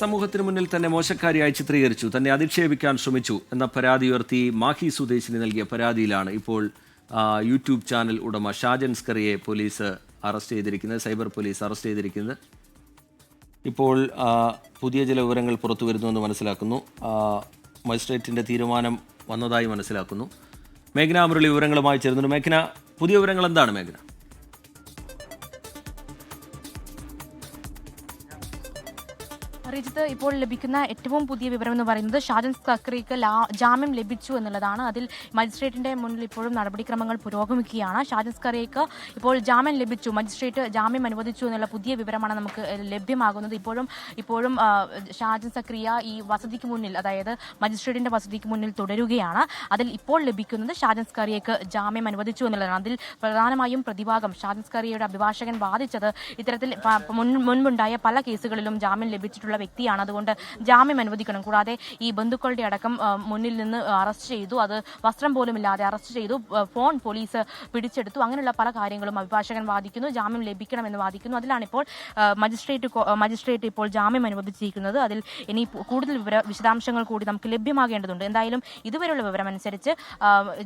സമൂഹത്തിന് മുന്നിൽ തന്നെ മോശക്കാരിയായി ചിത്രീകരിച്ചു തന്നെ അധിക്ഷേപിക്കാൻ ശ്രമിച്ചു എന്ന പരാതി ഉയർത്തി മാഹി സ്വദേശിനി നൽകിയ പരാതിയിലാണ് ഇപ്പോൾ യൂട്യൂബ് ചാനൽ ഉടമ ഷാജൻ സ്കറിയെ പോലീസ് അറസ്റ്റ് ചെയ്തിരിക്കുന്നത് സൈബർ പോലീസ് അറസ്റ്റ് ചെയ്തിരിക്കുന്നത്. ഇപ്പോൾ പുതിയ ചില വിവരങ്ങൾ പുറത്തു വരുന്നുവെന്ന് മനസ്സിലാക്കുന്നു. മജിസ്ട്രേറ്റിന്റെ തീരുമാനം വന്നതായി മനസ്സിലാക്കുന്നു. മേഘന മുരളി വിവരങ്ങളുമായി ചേരുന്നുണ്ട്. മേഘന പുതിയ വിവരങ്ങൾ എന്താണ് മേഘന? റിജിത്ത് ഇപ്പോൾ ലഭിക്കുന്ന ഏറ്റവും പുതിയ വിവരം എന്ന് പറയുന്നത് ഷാജൻ സക്രിക്ക് ജാമ്യം ലഭിച്ചു എന്നുള്ളതാണ്. അതിൽ മജിസ്ട്രേറ്റിന്റെ മുന്നിൽ ഇപ്പോഴും നടപടിക്രമങ്ങൾ പുരോഗമിക്കുകയാണ്. ഷാജൻ സക്രിക്ക് ഇപ്പോൾ ജാമ്യം ലഭിച്ചു. മജിസ്ട്രേറ്റ് ജാമ്യം അനുവദിച്ചു എന്നുള്ള പുതിയ വിവരമാണ് നമുക്ക് ലഭ്യമാകുന്നത്. ഇപ്പോഴും ഇപ്പോഴും ഷാജൻ സക്രിയ ഈ വസതിക്ക് മുന്നിൽ അതായത് മജിസ്ട്രേറ്റിന്റെ വസതിക്ക് മുന്നിൽ തുടരുകയാണ്. അതിൽ ഇപ്പോൾ ലഭിക്കുന്നത് ഷാജൻ സ്കറിയക്ക് ജാമ്യം അനുവദിച്ചു എന്നുള്ളതാണ്. അതിൽ പ്രധാനമായും പ്രതിഭാഗം ഷാജൻ സ്കറിയയുടെ അഭിഭാഷകൻ വാദിച്ചത് ഇത്തരത്തിൽ മുൻ- മുൻപുണ്ടായ പല കേസുകളിലും ജാമ്യം ലഭിച്ചിട്ടുള്ള വ്യക്തിയാണ്. അതുകൊണ്ട് ജാമ്യം അനുവദിക്കണം. കൂടാതെ ഈ ബന്ധുക്കളുടെ അടക്കം മുന്നിൽ നിന്ന് അറസ്റ്റ് ചെയ്തു. അത് വസ്ത്രം പോലും ഇല്ലാതെ അറസ്റ്റ് ചെയ്തു. ഫോൺ പോലീസ് പിടിച്ചെടുത്തു. അങ്ങനെയുള്ള പല കാര്യങ്ങളും അഭിഭാഷകൻ വാദിക്കുന്നു. ജാമ്യം ലഭിക്കണമെന്ന് വാദിക്കുന്നു. അതിലാണ് ഇപ്പോൾ മജിസ്ട്രേറ്റ് മജിസ്ട്രേറ്റ് ഇപ്പോൾ ജാമ്യം അനുവദിച്ചിരിക്കുന്നത്. അതിൽ ഇനി കൂടുതൽ വിവര വിശദാംശങ്ങൾ കൂടി നമുക്ക് ലഭ്യമാകേണ്ടതുണ്ട്. എന്തായാലും ഇതുവരെയുള്ള വിവരമനുസരിച്ച്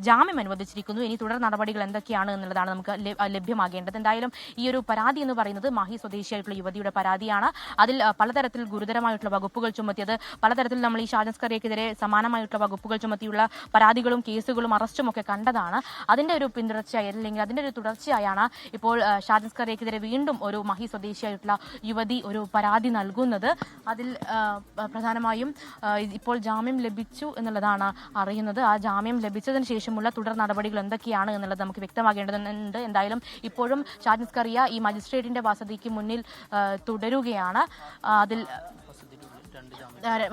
ജാമ്യം അനുവദിച്ചിരിക്കുന്നു. ഇനി തുടർ നടപടികൾ എന്തൊക്കെയാണ് എന്നുള്ളതാണ് നമുക്ക് ലഭ്യമാകേണ്ടത്. എന്തായാലും ഈ ഒരു പരാതി എന്ന് പറയുന്നത് മാഹി സ്വദേശിയായിട്ടുള്ള യുവതിയുടെ പരാതിയാണ്. അതിൽ പലതരത്തിൽ പലതരത്തിൽ ഗുരുതരമായിട്ടുള്ള വകുപ്പുകൾ ചുമത്തിയത്. പലതരത്തിൽ നമ്മൾ ഈ ഷാജൻ സ്കറിയക്കെതിരെ സമാനമായിട്ടുള്ള വകുപ്പുകൾ ചുമത്തിയുള്ള പരാതികളും കേസുകളും അറസ്റ്റും ഒക്കെ കണ്ടതാണ്. അതിന്റെ ഒരു പിന്തുടർച്ചയായി അല്ലെങ്കിൽ അതിന്റെ ഒരു തുടർച്ചയായാണ് ഇപ്പോൾ ആ, ഷാജൻ വീണ്ടും ഒരു മഹി സ്വദേശിയായിട്ടുള്ള യുവതി ഒരു പരാതി നൽകുന്നത്. അതിൽ പ്രധാനമായും ഇപ്പോൾ ജാമ്യം ലഭിച്ചു എന്നുള്ളതാണ് അറിയുന്നത്. ആ ജാമ്യം ലഭിച്ചതിന് ശേഷമുള്ള തുടർ നടപടികൾ എന്തൊക്കെയാണ് എന്നുള്ളത് നമുക്ക് വ്യക്തമാകേണ്ടതുണ്ട്. എന്തായാലും ഇപ്പോഴും ഷാജൻ കറിയ ഈ മജിസ്ട്രേറ്റിന്റെ വസതിക്ക് മുന്നിൽ തുടരുകയാണ്. അതിൽ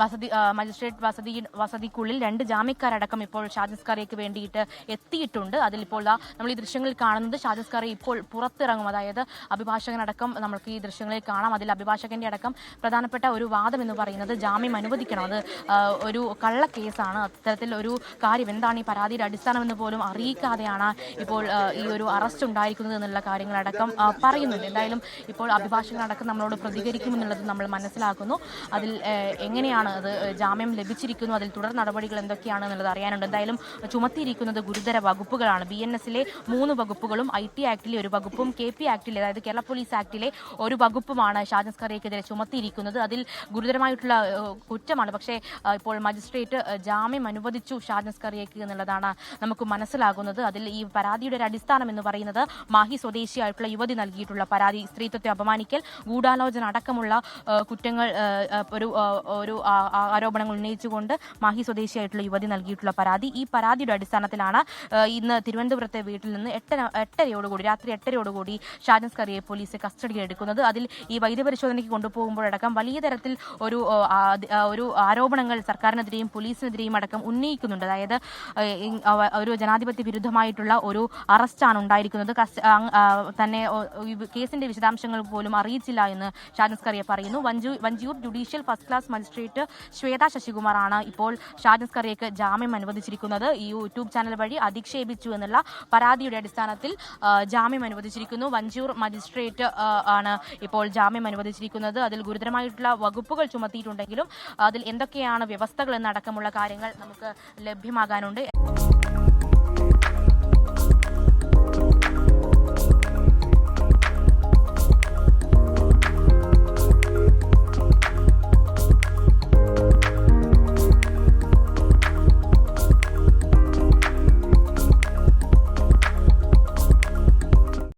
വസതി മജിസ്ട്രേറ്റ് വസതി വസതിക്കുള്ളിൽ രണ്ട് ജാമ്യക്കാരടക്കം ഇപ്പോൾ ഷാജിസ്കാറിയക്ക് വേണ്ടിയിട്ട് എത്തിയിട്ടുണ്ട്. അതിലിപ്പോൾ നമ്മൾ ഈ ദൃശ്യങ്ങളിൽ കാണുന്നത് ഷാജിസ്കാറി ഇപ്പോൾ പുറത്തിറങ്ങും. അതായത് അഭിഭാഷകനടക്കം നമുക്ക് ഈ ദൃശ്യങ്ങളിൽ കാണാം. അതിൽ അഭിഭാഷകന്റെ അടക്കം പ്രധാനപ്പെട്ട ഒരു വാദം എന്ന് പറയുന്നത് ജാമ്യം അനുവദിക്കണം. അത് ഒരു ഒരു കള്ളക്കേസാണ് അത്തരത്തിൽ ഒരു കാര്യം എന്താണ് ഈ പരാതിയുടെ അടിസ്ഥാനം എന്ന് പോലും അറിയിക്കാതെയാണ് ഇപ്പോൾ ഈ ഒരു അറസ്റ്റ് ഉണ്ടായിരിക്കുന്നത് എന്നുള്ള കാര്യങ്ങളടക്കം പറയുന്നുണ്ട്. എന്തായാലും ഇപ്പോൾ അഭിഭാഷകനടക്കം നമ്മളോട് പ്രതികരിക്കുമെന്നുള്ളത് നമ്മൾ മനസ്സിലാക്കുന്നു. അതിൽ എങ്ങനെയാണ് അത് ജാമ്യം ലഭിച്ചിരിക്കുന്നു അതിൽ തുടർ നടപടികൾ എന്തൊക്കെയാണ് എന്നുള്ളത് അറിയാനുണ്ട്. എന്തായാലും ചുമത്തിയിരിക്കുന്നത് ഗുരുതര വകുപ്പുകളാണ്. ബി എൻ എസിലെ മൂന്ന് വകുപ്പുകളും ഐ ടി ആക്ടിലെ ഒരു വകുപ്പും കെ പി ആക്ടിലെ അതായത് കേരള പോലീസ് ആക്ടിലെ ഒരു വകുപ്പുമാണ് ഷാജൻ സ്കറിയക്കെതിരെ ചുമത്തിയിരിക്കുന്നത്. അതിൽ ഗുരുതരമായിട്ടുള്ള കുറ്റമാണ്. പക്ഷേ ഇപ്പോൾ മജിസ്ട്രേറ്റ് ജാമ്യം അനുവദിച്ചു ഷാജൻ സ്കറിയക്ക് എന്നുള്ളതാണ് നമുക്ക് മനസ്സിലാകുന്നത്. അതിൽ ഈ പരാതിയുടെ ഒരു അടിസ്ഥാനം എന്ന് പറയുന്നത് മാഹി സ്വദേശിയായിട്ടുള്ള യുവതി നൽകിയിട്ടുള്ള പരാതി. സ്ത്രീത്വത്തെ അപമാനിക്കൽ ഗൂഢാലോചന അടക്കമുള്ള കുറ്റങ്ങൾ ഒരു ഒരു ആരോപണങ്ങൾ ഉന്നയിച്ചുകൊണ്ട് മാഹി സ്വദേശിയായിട്ടുള്ള യുവതി നൽകിയിട്ടുള്ള പരാതി. ഈ പരാതിയുടെ അടിസ്ഥാനത്തിലാണ് ഇന്ന് തിരുവനന്തപുരത്തെ വീട്ടിൽ നിന്ന് എട്ടര എട്ടരയോടുകൂടി രാത്രി എട്ടരയോടുകൂടി ഷാജൻസ് കറിയെ പോലീസ് കസ്റ്റഡിയിൽ എടുക്കുന്നത്. അതിൽ ഈ വൈദ്യപരിശോധനയ്ക്ക് കൊണ്ടുപോകുമ്പോഴടക്കം വലിയ തരത്തിൽ ഒരു ഒരു ആരോപണങ്ങൾ സർക്കാരിനെതിരെയും പോലീസിനെതിരെയും അടക്കം ഉന്നയിക്കുന്നുണ്ട്. അതായത് ഒരു ജനാധിപത്യ വിരുദ്ധമായിട്ടുള്ള ഒരു അറസ്റ്റാണ് ഉണ്ടായിരിക്കുന്നത്. തന്നെ കേസിന്റെ വിശദാംശങ്ങൾ പോലും അറിയിച്ചില്ല എന്ന് ഷാജൻസ് കറിയെ പറയുന്നു Vanchoor judicial first class magistrate Shweta ശശികുമാറാണ് ഇപ്പോൾ ഷാജൻസ് കറിയക്ക് ജാമ്യം അനുവദിച്ചിരിക്കുന്നത്. ഈ യൂട്യൂബ് ചാനൽ വഴി അധിക്ഷേപിച്ചു എന്നുള്ള പരാതിയുടെ അടിസ്ഥാനത്തിൽ ജാമ്യം അനുവദിച്ചിരിക്കുന്നു. വഞ്ചൂർ മജിസ്ട്രേറ്റ് ആണ് ഇപ്പോൾ ജാമ്യം അനുവദിച്ചിരിക്കുന്നത്. അതിൽ ഗുരുതരമായിട്ടുള്ള വകുപ്പുകൾ ചുമത്തിയിട്ടുണ്ടെങ്കിലും അതിൽ എന്തൊക്കെയാണ് വ്യവസ്ഥകൾ എന്നടക്കമുള്ള കാര്യങ്ങൾ നമുക്ക് ലഭ്യമാകാനുണ്ട്.